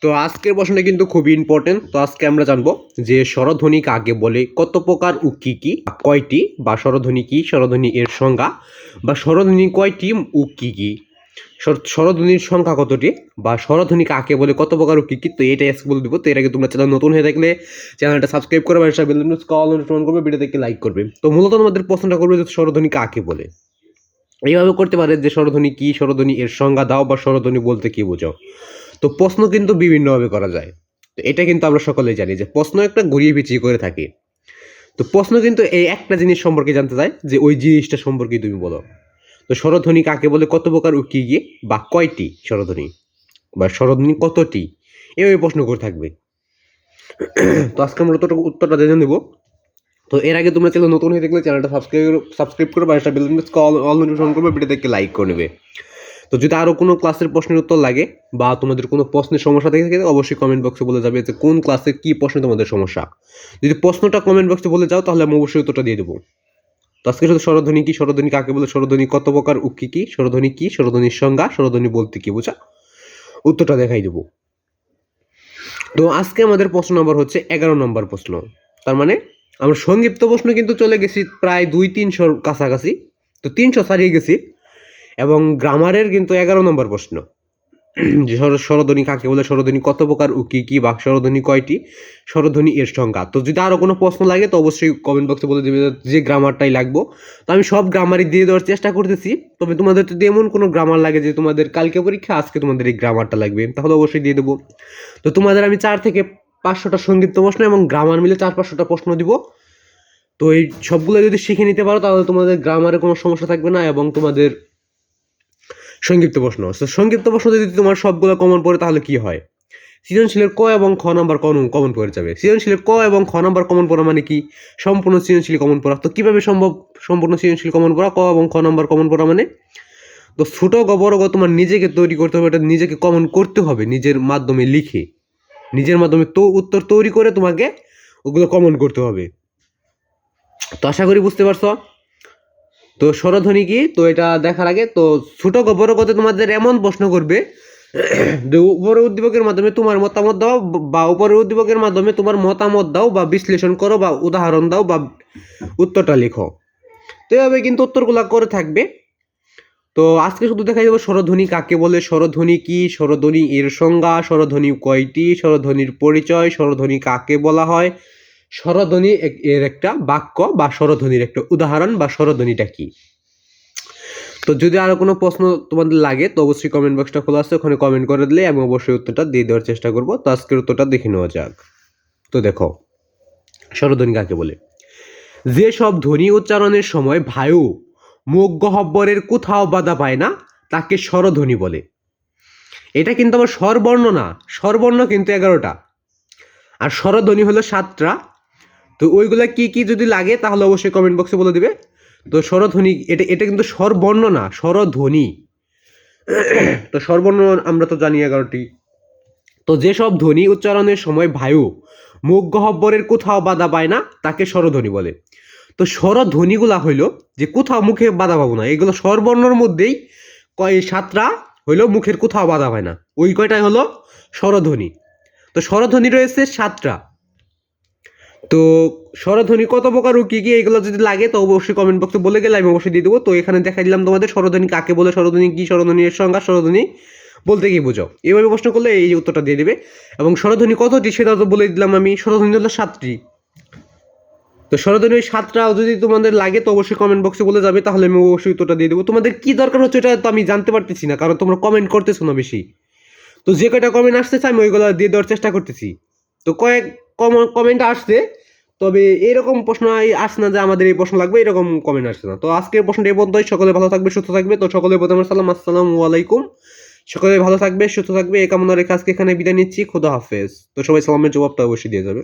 তো আজকের প্রশ্নটা কিন্তু খুবই ইম্পর্টেন্ট তো আজকে আমরা জানব যে স্বরধ্বনি কাকে বলে, কত প্রকার ও কি কি কয়টি, বা স্বরধ্বনি কি, স্বরধ্বনি এর সংজ্ঞা, বা স্বরধ্বনি কয়টি ও কি কি। স্বর- স্বরধ্বনির সংখ্যা কতটি, বা স্বরধ্বনি কাকে বলে, কত প্রকার ও কি কি, তো এটাই আজকে বলে দিব। তো এর আগে তোমরা চ্যানেল নতুন হয়ে থাকলে চ্যানেলটা সাবস্ক্রাইব করবে, আর বেল কল অনুসরণ করবে ভিডিও দেখে লাইক করবে। তো মূলত আমাদের প্রশ্নটা করবে যে স্বরধ্বনি কাকে বলে। এইভাবে করতে পারে যে স্বরধ্বনি কি, স্বরধ্বনি এর সংজ্ঞা দাও, বা স্বরধ্বনি বলতে কি বোঝাও। তো প্রশ্ন কিন্তু বিভিন্নভাবে করা যায়। তো এটা কিন্তু আমরা সকলেই জানি যে প্রশ্ন একটা ঘুরিয়ে পিছিয়ে করে থাকি। তো প্রশ্ন কিন্তু এই একটা জিনিস সম্পর্কে জানতে চায় যে ওই জিনিসটা সম্পর্কে তুমি বলো। তো স্বরধ্বনি কাকে বলে, কত প্রকার ও কি গিয়ে বা কয়টি স্বরধ্বনি বা স্বরধ্বনি কতটি? এভাবে প্রশ্ন করে থাকবে। তো আজকে আমরা উত্তরটা উত্তরটা জেনে নেব। তো এর আগে তোমরা চ্যানেল নতুন হয়ে দেখলে চ্যানেলটা সাবস্ক্রাইব সাবস্ক্রাইব করে বাসাটা বেল অল নোটিফিকেশন করবে ভিডিওটাকে লাইক করে নেবে। তো যদি আরও কোনো ক্লাসের প্রশ্নের উত্তর লাগে বা তোমাদের কোনো প্রশ্নের সমস্যা থেকে, থাকে, অবশ্যই কমেন্ট বক্সে বলে যাবে যে কোন ক্লাসে কী প্রশ্নে তোমাদের সমস্যা। যদি প্রশ্নটা কমেন্ট বক্সে বলে যাও, তাহলে আমি অবশ্যই উত্তরটা দিয়ে দেবো। তো আজকে শুধু স্বরধ্বনি কি? স্বরধ্বনি কাকে বলে? স্বরধ্বনি কত প্রকার? উক্কি কি স্বরধ্বনি কি? স্বরধ্বনির সংজ্ঞা? স্বরধ্বনি বলতে কি বোঝা? উত্তরটা দেখাই দেবো। তো আজকে আমাদের প্রশ্ন নম্বর হচ্ছে এগারো নম্বর প্রশ্ন। তার মানে আমরা সংক্ষিপ্ত প্রশ্ন কিন্তু চলে গেছি প্রায় দুই তিনশোর কাছাকাছি। তো তিনশো ছাড়িয়ে গেছি। এবং গ্রামারের কিন্তু এগারো নম্বর প্রশ্ন। যে স্বর- স্বরধ্বনি কাকে বলে? স্বরধ্বনি কত প্রকার ও কি কি বা স্বরধ্বনি কয়টি? স্বরধ্বনি এর সংখ্যা তো যদি আরও কোনো প্রশ্ন লাগে, তো অবশ্যই কমেন্ট বক্সে বলে দেবে যে গ্রামারটাই লাগবো। তো আমি সব গ্রামারই দিয়ে দেওয়ার চেষ্টা করতেছি। তবে তোমাদের যদি এমন কোনো গ্রামার লাগে যে তোমাদের কালকে পরীক্ষা, আজকে তোমাদের এই গ্রামারটা লাগবে, তাহলে অবশ্যই দিয়ে দেবো। তো তোমাদের আমি চার থেকে পাঁচশোটা সংক্ষিপ্ত প্রশ্ন এবং গ্রামার মিলে চার পাঁচশোটা প্রশ্ন দিব। তো এই সবগুলো যদি শিখে নিতে পারো, তাহলে তোমাদের গ্রামারে কোনো সমস্যা থাকবে না এবং তোমাদের সংক্ষিপ্ত প্রশ্ন। তো সংক্ষিপ্ত প্রশ্ন যদি তোমার সবগুলো কমন পড়ে, তাহলে কি হয়? সৃজনশীলের ক এবং খ নাম্বার কমন কমন পড়ে যাবে। সৃজনশীলের ক এবং খ নাম্বার কমন পড়া মানে কি? সম্পূর্ণ সৃজনশীল কমন পড়া। তো কীভাবে সম্ভব? সম্পূর্ণ সৃজনশীল কমন পড়া, ক এবং খ নাম্বার কমন পড়া মানে? তো ছোট গ, বড় গ তোমার নিজেকে তৈরি করতে হবে, এটা নিজেকে কমন করতে হবে, নিজের মাধ্যমে লিখে। নিজের মাধ্যমে তো উত্তর তৈরি করে তোমাকে ওগুলো কমন করতে হবে। তো আশা করি বুঝতে পারছ? তো স্বরধ্বনি কি তো এটা দেখার আগে, তো ছোট বড় গতে তোমাদের এমন প্রশ্ন করবে, যে উপরের উদ্দীপকের মাধ্যমে তোমার মতামত দাও, বা উপরের উদ্দীপকের মাধ্যমে তোমার মতামত দাও, বা বিশ্লেষণ করো, বা উদাহরণ দাও, বা উত্তরটা লিখো। তো এভাবে কিন্তু উত্তরগুলো করে থাকবে। তো আজকে শুধু দেখা যাবে স্বরধ্বনি কাকে বলে। স্বরধ্বনি কি? স্বরধ্বনি এর সংজ্ঞা স্বরধ্বনি কয়টি? স্বরধ্বনির পরিচয় স্বরধ্বনি কাকে বলা হয়? স্বরধ্বনি এর একটা বাক্য বা স্বরধ্বনির একটা উদাহরণ বা স্বরধ্বনিটা কি? তো যদি আরও কোনো প্রশ্ন তোমাদের লাগে, তো অবশ্যই কমেন্ট বক্সটা খোলা আছে, ওখানে কমেন্ট করে দিলে আমি অবশ্যই উত্তরটা দিয়ে দেওয়ার চেষ্টা করব। তো আজকের উত্তরটা দেখে নেওয়া যাক। তো দেখো, স্বরধ্বনি কাকে বলে? যে সব ধ্বনি উচ্চারণের সময় ভায়ু, মুখ গহব্বরের কোথাও বাধা পায় না, তাকে স্বরধ্বনি বলে। এটা কিন্তু আমার স্বরবর্ণ না, স্বরবর্ণ কিন্তু এগারোটা। আর স্বরধ্বনি হলো সাতটা তো ওইগুলা কি কি যদি লাগে, তাহলে অবশ্যই কমেন্ট বক্সে বলে দিবে। তো স্বরধ্বনি, এটা এটা কিন্তু স্বরবর্ণ না, স্বরধ্বনি। তো স্বরবর্ণ আমরা তো জানি এগারোটি। তো যেসব ধ্বনি উচ্চারণের সময় বায়ু, মুখ গহব্বরের কোথাও বাধা পায় না, তাকে স্বরধ্বনি বলে। তো স্বরধ্বনিগুলা হইল যে কোথাও মুখে বাধা পাবো না, এগুলো স্বরবর্ণর মধ্যেই কয় সাতটা হইল মুখের কোথাও বাধা পায় না। ওই কয়টাই হলো স্বরধ্বনি। তো স্বরধ্বনি রয়েছে সাতটা। তো স্বরধ্বনি কত প্রকার ও কি কি, এগুলো যদি লাগে তো অবশ্যই কমেন্ট বক্সে বলে গেলে আমি অবশ্যই দিয়ে দেবো। তো এখানে দেখা দিলাম তোমাদের স্বরধ্বনি কাকে বলে, স্বরধ্বনি কি এর সংজ্ঞা, স্বরধ্বনি বলতে কি বোঝো? এভাবে প্রশ্ন করলে এই উত্তরটা দিয়ে দেবে। এবং স্বরধ্বনি কতটি সেটা তো বলে দিলাম আমি, স্বরধ্বনি হলো সাতটি। তো স্বরধ্বনি ওই সাতটা যদি তোমাদের লাগে তো অবশ্যই কমেন্ট বক্সে বলে যাবে, তাহলে আমি অবশ্যই উত্তরটা দিয়ে দেবো। তোমাদের কি দরকার হচ্ছে এটা তো আমি জানতে পারতেছি না, কারণ তোমরা কমেন্ট করতেছো না বেশি। তো যে কয়টা কমেন্ট আসতেছে আমি ওইগুলো দিয়ে দেওয়ার চেষ্টা করতেছি। তো কয়েক কমেন্ট আসছে তবে এরকম প্রশ্ন আসে না যে আমাদের এই প্রশ্ন লাগবে, এরকম কমেন্ট আসছে না। তো আজকের প্রশ্নটা এই পর্যন্তই। সকলে ভালো থাকবে, সুস্থ থাকবে। তো সকলে প্রথমে সালাম। আসসালামু আলাইকুম। সকলে ভালো থাকবে, সুস্থ থাকবে। এই কামনা রেখে আজকে এখানে বিদায় নিচ্ছি। খোদা হাফেজ। তো সবাই সালামের জবাবটা অবশ্যই দিয়ে যাবে।